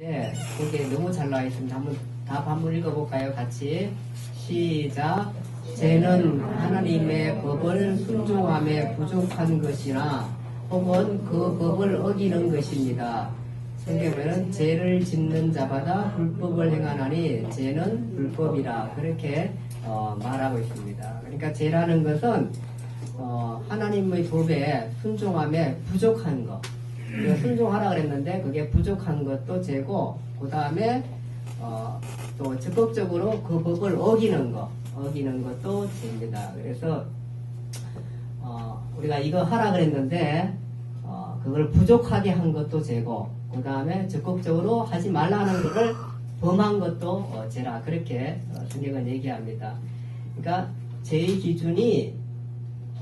네, 거기에 너무 잘 나와 있습니다. 한번 답 한번 읽어볼까요? 같이 시작. 죄는 하나님의 법을 순종함에 부족한 것이나 혹은 그 법을 어기는 것입니다. 성경에는 죄를 짓는 자마다 불법을 행하나니 죄는 불법이라 그렇게 어, 말하고 있습니다. 그러니까 죄라는 것은 어, 하나님의 법에 순종함에 부족한 것. 순종하라 그랬는데 그게 부족한 것도 죄고 그 다음에 어, 또 적극적으로 그 법을 어기는 것 어기는 것도 죄입니다. 그래서 어, 우리가 이거 하라 그랬는데 어, 그걸 부족하게 한 것도 죄고 그 다음에 적극적으로 하지 말라는 것을 범한 것도 어, 죄라 그렇게 어, 성경은 얘기합니다. 그러니까 죄의 기준이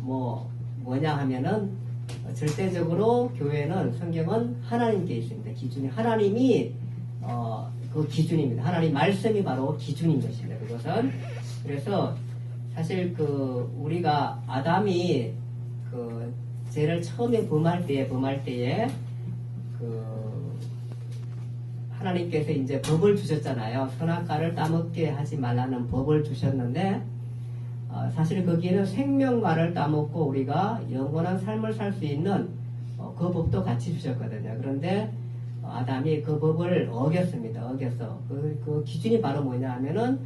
뭐 뭐냐 하면은 어, 절대적으로 교회는 성경은 하나님께 있습니다. 기준이 하나님이 어, 그 기준입니다. 하나님 말씀이 바로 기준인 것입니다. 그것은 그래서 사실 그 우리가 아담이 그 죄를 처음에 범할 때에 범할 때에 그 하나님께서 이제 법을 주셨잖아요. 선악과를 따먹게 하지 말라는 법을 주셨는데 어, 사실 거기에는 생명과를 따먹고 우리가 영원한 삶을 살 수 있는 어, 그 법도 같이 주셨거든요. 그런데 어, 아담이 그 법을 어겼습니다. 어겼어. 그, 그 기준이 바로 뭐냐 하면은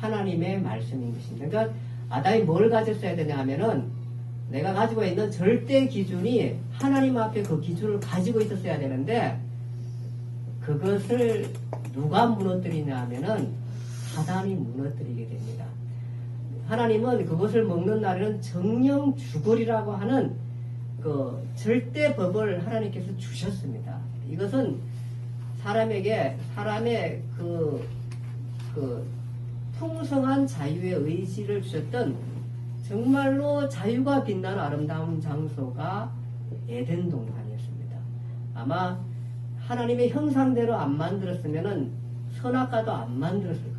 하나님의 말씀인 것입니다. 그러니까 아담이 뭘 가졌어야 되냐 하면은 내가 가지고 있는 절대 기준이 하나님 앞에 그 기준을 가지고 있었어야 되는데 그것을 누가 무너뜨리냐 하면은 사단이 무너뜨리게 됩니다. 하나님은 그것을 먹는 날에는 정령 죽으리라고 하는 그 절대 법을 하나님께서 주셨습니다. 이것은 사람에게 사람의 그, 그 풍성한 자유의 의지를 주셨던 정말로 자유가 빛나는 아름다운 장소가 에덴 동산이었습니다. 아마 하나님의 형상대로 안 만들었으면은 선악과도 안 만들었을.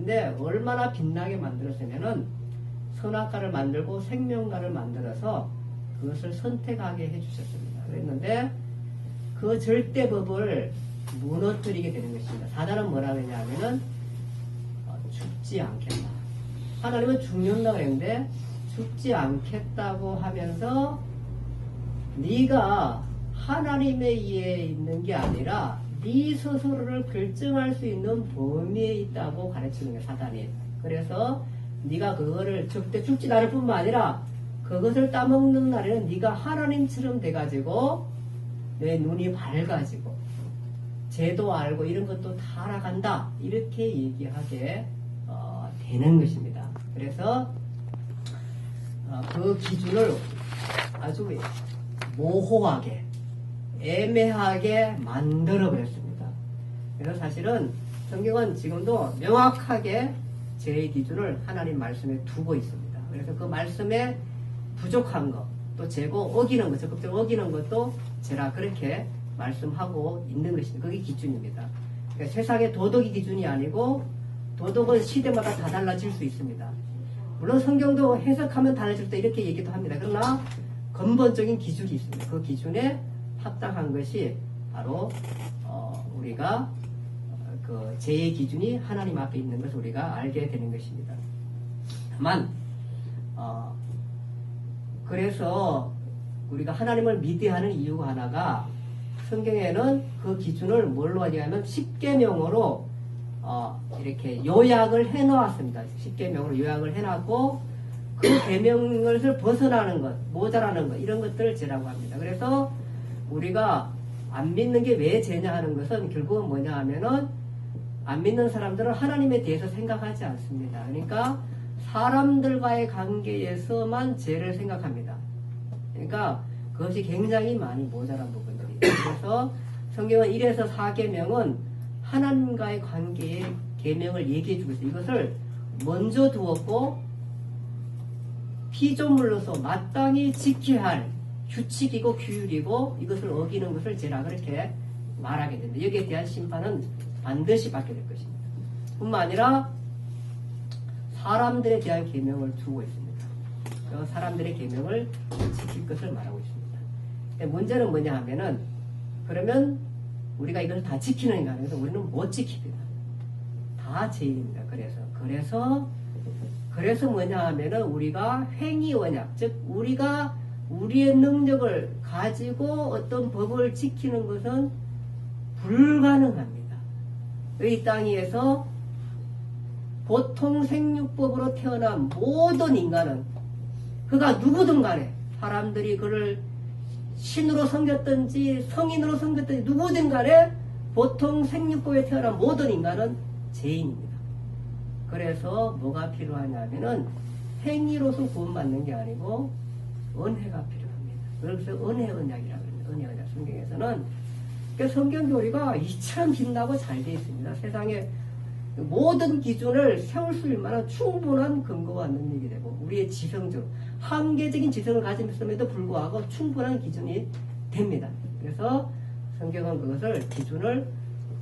근데 얼마나 빛나게 만들었으면은 선악과를 만들고 생명과를 만들어서 그것을 선택하게 해주셨습니다. 그랬는데 그 절대법을 무너뜨리게 되는 것입니다. 사단은 뭐라 그러냐면은 어, 죽지 않겠다. 하나님은 죽는다 그랬는데 죽지 않겠다고 하면서 네가 하나님에 의해 있는 게 아니라 네 스스로를 결정할 수 있는 범위에 있다고 가르치는 거예요 사단이. 그래서 네가 그거를 절대 죽지 않을 뿐만 아니라 그것을 따먹는 날에는 네가 하나님처럼 돼가지고 내 눈이 밝아지고 죄도 알고 이런 것도 다 알아간다. 이렇게 얘기하게 어, 되는 것입니다. 그래서 어, 그 기준을 아주 모호하게 애매하게 만들어 버렸습니다. 그래서 사실은 성경은 지금도 명확하게 죄의 기준을 하나님 말씀에 두고 있습니다. 그래서 그 말씀에 부족한 것, 또 재고 어기는 것, 적극적으로 어기는 것도 죄라 그렇게 말씀하고 있는 것입니다. 그게 기준입니다. 그러니까 세상의 도덕이 기준이 아니고 도덕은 시대마다 다 달라질 수 있습니다. 물론 성경도 해석하면 달라질 때 이렇게 얘기도 합니다. 그러나 근본적인 기준이 있습니다. 그 기준에 합당한 것이 바로 어, 우리가 어, 그 죄의 기준이 하나님 앞에 있는 것을 우리가 알게 되는 것입니다. 다만 어, 그래서 우리가 하나님을 믿어야 하는 이유가 하나가 성경에는 그 기준을 뭘로 하냐면 십계명으로 어, 이렇게 요약을 해놓았습니다. 십계명으로 요약을 해놨고 그 계명을 벗어나는 것, 모자라는 것 이런 것들을 죄라고 합니다. 그래서 우리가 안 믿는 게 왜 죄냐 하는 것은 결국은 뭐냐 하면은 안 믿는 사람들은 하나님에 대해서 생각하지 않습니다. 그러니까 사람들과의 관계에서만 죄를 생각합니다. 그러니까 그것이 굉장히 많이 모자란 부분들이 그래서 성경은 1에서 4계명은 하나님과의 관계의 계명을 얘기해 주고 있어요. 이것을 먼저 두었고 피조물로서 마땅히 지켜야 할 규칙이고 규율이고 이것을 어기는 것을 제가 그렇게 말하게 됩니다. 여기에 대한 심판은 반드시 받게 될 것입니다. 뿐만 아니라 사람들에 대한 계명을 두고 있습니다. 그 사람들의 계명을 지킬 것을 말하고 있습니다. 문제는 뭐냐 하면은 그러면 우리가 이걸 다 지키는 게 아니라 우리는 못 지킵니다. 다 죄인입니다. 그래서 그래서 그래서 뭐냐 하면은 우리가 횡의 원약 즉 우리가 우리의 능력을 가지고 어떤 법을 지키는 것은 불가능합니다. 이땅 위에서 보통 생육법으로 태어난 모든 인간은 그가 누구든 간에 사람들이 그를 신으로 섬겼든지 성인으로 섬겼든지 누구든 간에 보통 생육법에 태어난 모든 인간은 죄인입니다. 그래서 뭐가 필요하냐면은 행위로서 구원받는 게 아니고 은혜가 필요합니다. 그래서 은혜 언약이라고 합니다. 은혜 언약 성경에서는 그러니까 성경 교리가 이처럼 빛나고 잘 되어 있습니다. 세상에 모든 기준을 세울 수 있는 만한 충분한 근거와 능력이 되고 우리의 지성적 한계적인 지성을 가짐에도 불구하고 충분한 기준이 됩니다. 그래서 성경은 그것을 기준을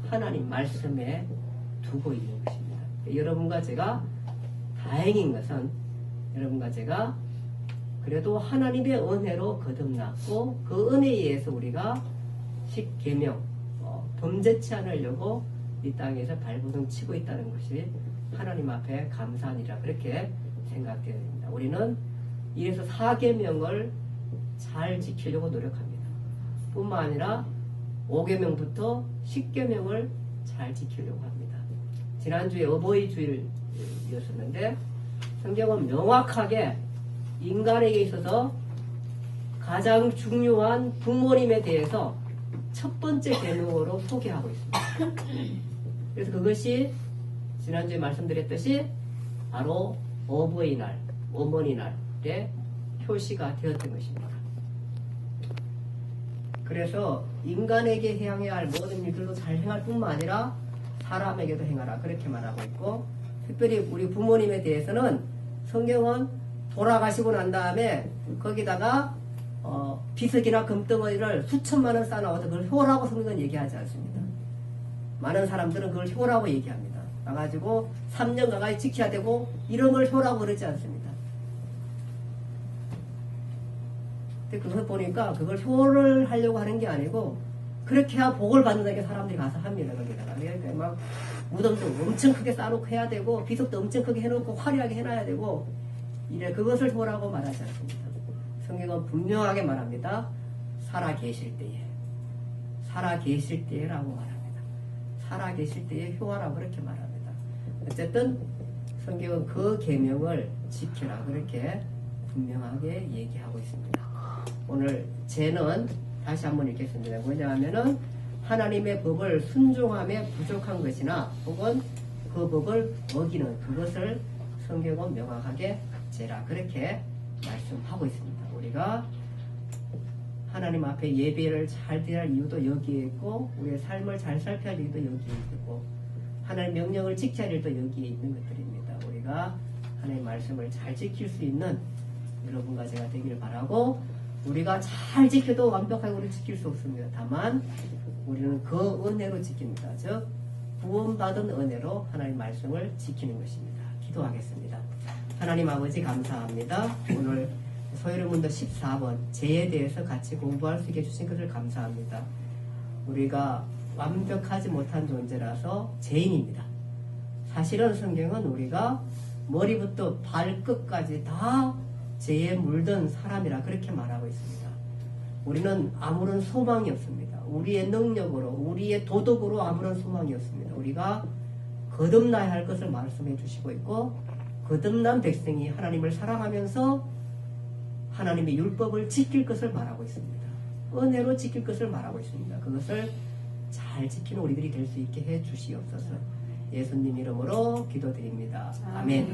하나님 말씀에 두고 있는 것입니다. 여러분과 제가 다행인 것은 여러분과 제가 그래도 하나님의 은혜로 거듭났고 그 은혜에 의해서 우리가 십계명 어, 범죄치 않으려고 이 땅에서 발부둥 치고 있다는 것이 하나님 앞에 감사한 일이라 그렇게 생각되어야 됩니다. 우리는 이래서 사계명을 잘 지키려고 노력합니다. 뿐만 아니라 5계명부터 10계명을 잘 지키려고 합니다. 지난주에 어버이 주일이었었는데 성경은 명확하게 인간에게 있어서 가장 중요한 부모님에 대해서 첫 번째 계명으로 소개하고 있습니다. 그래서 그것이 지난주에 말씀드렸듯이 바로 어버이날, 어머니날의 표시가 되었던 것입니다. 그래서 인간에게 행해야 할 모든 일들도 잘 행할 뿐만 아니라 사람에게도 행하라 그렇게 말하고 있고 특별히 우리 부모님에 대해서는 성경은 돌아가시고 난 다음에 거기다가 어, 비석이나 금덩어리를 수천만 원 쌓아놓아서 그걸 효라고 성경은 얘기하지 않습니다. 많은 사람들은 그걸 효라고 얘기합니다. 가가지고 3년 가까이 지켜야 되고 이런 걸 효라고 그러지 않습니다. 근데 그걸 보니까 그걸 효를 하려고 하는 게 아니고 그렇게 해야 복을 받는다는 게 사람들이 가서 합니다. 거기다가. 그러니까 막 무덤도 엄청 크게 쌓아놓고 해야 되고 비석도 엄청 크게 해놓고 화려하게 해놔야 되고 이래 그것을 효라고 말하지 않습니다. 성경은 분명하게 말합니다. 살아 계실 때에 살아 계실 때라고 말합니다. 살아 계실 때에 효하라고 그렇게 말합니다. 어쨌든 성경은 그 계명을 지키라 그렇게 분명하게 얘기하고 있습니다. 오늘 죄는 다시 한번 읽겠습니다. 뭐냐면은 하나님의 법을 순종함에 부족한 것이나 혹은 그 법을 어기는 그것을 성경은 명확하게 죄라 그렇게 말씀하고 있습니다. 우리가 하나님 앞에 예배를 잘할 이유도 여기에 있고 우리의 삶을 잘 살펴야 할 이유도 여기에 있고 하나님 명령을 지켜야 할 일도 여기에 있는 것들입니다. 우리가 하나님 말씀을 잘 지킬 수 있는 여러분과 제가 되기를 바라고 우리가 잘 지켜도 완벽하게 우리 지킬 수 없습니다. 다만 우리는 그 은혜로 지킵니다. 즉 구원받은 은혜로 하나님 말씀을 지키는 것입니다. 기도하겠습니다. 하나님 아버지 감사합니다. 오늘 소유문도 14번 죄에 대해서 같이 공부할 수 있게 해주신 것을 감사합니다. 우리가 완벽하지 못한 존재라서 죄인입니다. 사실은 성경은 우리가 머리부터 발끝까지 다 죄에 물든 사람이라 그렇게 말하고 있습니다. 우리는 아무런 소망이 없습니다. 우리의 능력으로, 우리의 도덕으로 아무런 소망이 없습니다. 우리가 거듭나야 할 것을 말씀해 주시고 있고, 거듭난 백성이 하나님을 사랑하면서 하나님의 율법을 지킬 것을 말하고 있습니다. 은혜로 지킬 것을 말하고 있습니다. 그것을 잘 지키는 우리들이 될 수 있게 해 주시옵소서. 예수님 이름으로 기도드립니다. 아멘.